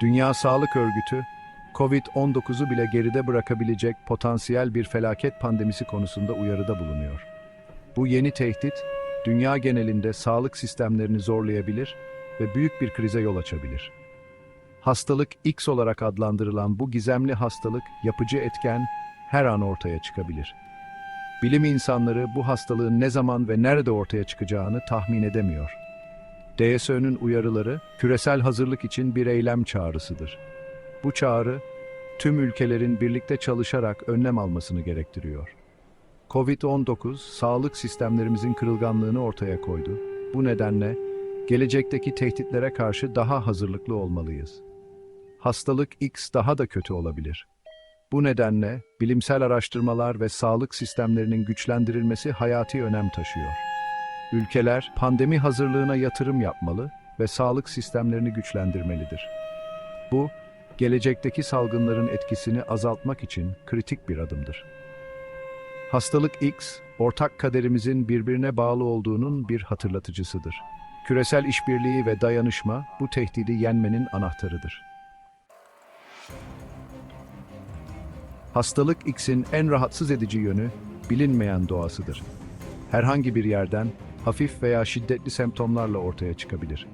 Dünya Sağlık Örgütü, COVID-19'u bile geride bırakabilecek potansiyel bir felaket pandemisi konusunda uyarıda bulunuyor. Bu yeni tehdit, dünya genelinde sağlık sistemlerini zorlayabilir ve büyük bir krize yol açabilir. Hastalık X olarak adlandırılan bu gizemli hastalık yapıcı etken her an ortaya çıkabilir. Bilim insanları bu hastalığın ne zaman ve nerede ortaya çıkacağını tahmin edemiyor. DSÖ'nün uyarıları küresel hazırlık için bir eylem çağrısıdır. Bu çağrı tüm ülkelerin birlikte çalışarak önlem almasını gerektiriyor. Covid-19 sağlık sistemlerimizin kırılganlığını ortaya koydu. Bu nedenle gelecekteki tehditlere karşı daha hazırlıklı olmalıyız. Hastalık X daha da kötü olabilir. Bu nedenle bilimsel araştırmalar ve sağlık sistemlerinin güçlendirilmesi hayati önem taşıyor. Ülkeler pandemi hazırlığına yatırım yapmalı ve sağlık sistemlerini güçlendirmelidir. Bu, gelecekteki salgınların etkisini azaltmak için kritik bir adımdır. Hastalık X, ortak kaderimizin birbirine bağlı olduğunun bir hatırlatıcısıdır. Küresel işbirliği ve dayanışma bu tehdidi yenmenin anahtarıdır. Hastalık X'in en rahatsız edici yönü bilinmeyen doğasıdır. Herhangi bir yerden hafif veya şiddetli semptomlarla ortaya çıkabilir.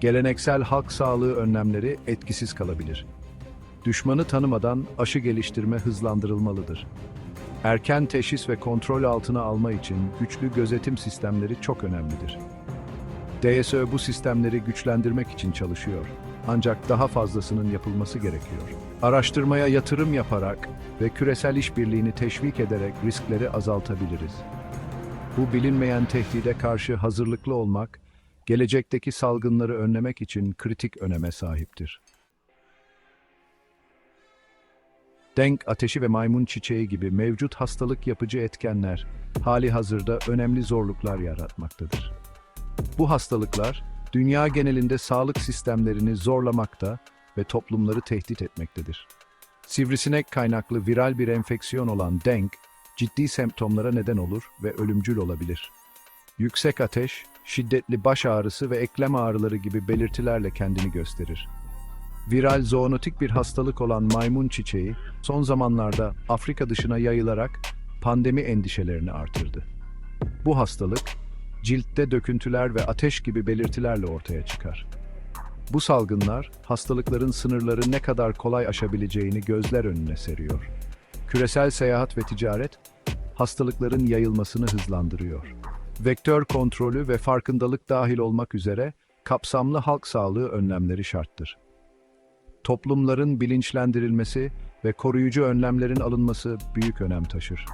Geleneksel halk sağlığı önlemleri etkisiz kalabilir. Düşmanı tanımadan aşı geliştirme hızlandırılmalıdır. Erken teşhis ve kontrol altına alma için güçlü gözetim sistemleri çok önemlidir. DSÖ bu sistemleri güçlendirmek için çalışıyor. Ancak daha fazlasının yapılması gerekiyor. Araştırmaya yatırım yaparak ve küresel işbirliğini teşvik ederek riskleri azaltabiliriz. Bu bilinmeyen tehdide karşı hazırlıklı olmak, gelecekteki salgınları önlemek için kritik öneme sahiptir. Denk ateşi ve maymun çiçeği gibi mevcut hastalık yapıcı etkenler hali hazırda önemli zorluklar yaratmaktadır. Bu hastalıklar dünya genelinde sağlık sistemlerini zorlamakta ve toplumları tehdit etmektedir. Sivrisinek kaynaklı viral bir enfeksiyon olan dengue, ciddi semptomlara neden olur ve ölümcül olabilir. Yüksek ateş, şiddetli baş ağrısı ve eklem ağrıları gibi belirtilerle kendini gösterir. Viral zoonotik bir hastalık olan maymun çiçeği son zamanlarda Afrika dışına yayılarak pandemi endişelerini artırdı. Bu hastalık ciltte döküntüler ve ateş gibi belirtilerle ortaya çıkar. Bu salgınlar hastalıkların sınırları ne kadar kolay aşabileceğini gözler önüne seriyor. Küresel seyahat ve ticaret hastalıkların yayılmasını hızlandırıyor. Vektör kontrolü ve farkındalık dahil olmak üzere kapsamlı halk sağlığı önlemleri şarttır. Toplumların bilinçlendirilmesi ve koruyucu önlemlerin alınması büyük önem taşır.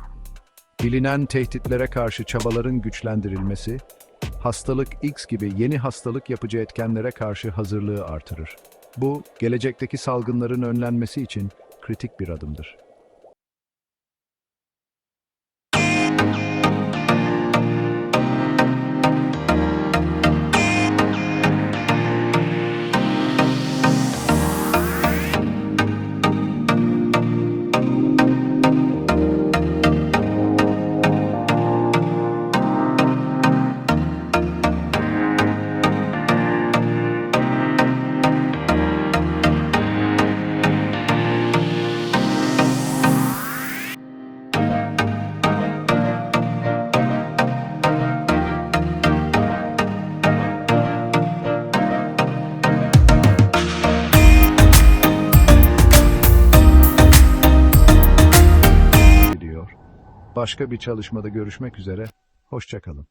Bilinen tehditlere karşı çabaların güçlendirilmesi, hastalık X gibi yeni hastalık yapıcı etkenlere karşı hazırlığı artırır. Bu, gelecekteki salgınların önlenmesi için kritik bir adımdır. Başka bir çalışmada görüşmek üzere, hoşçakalın.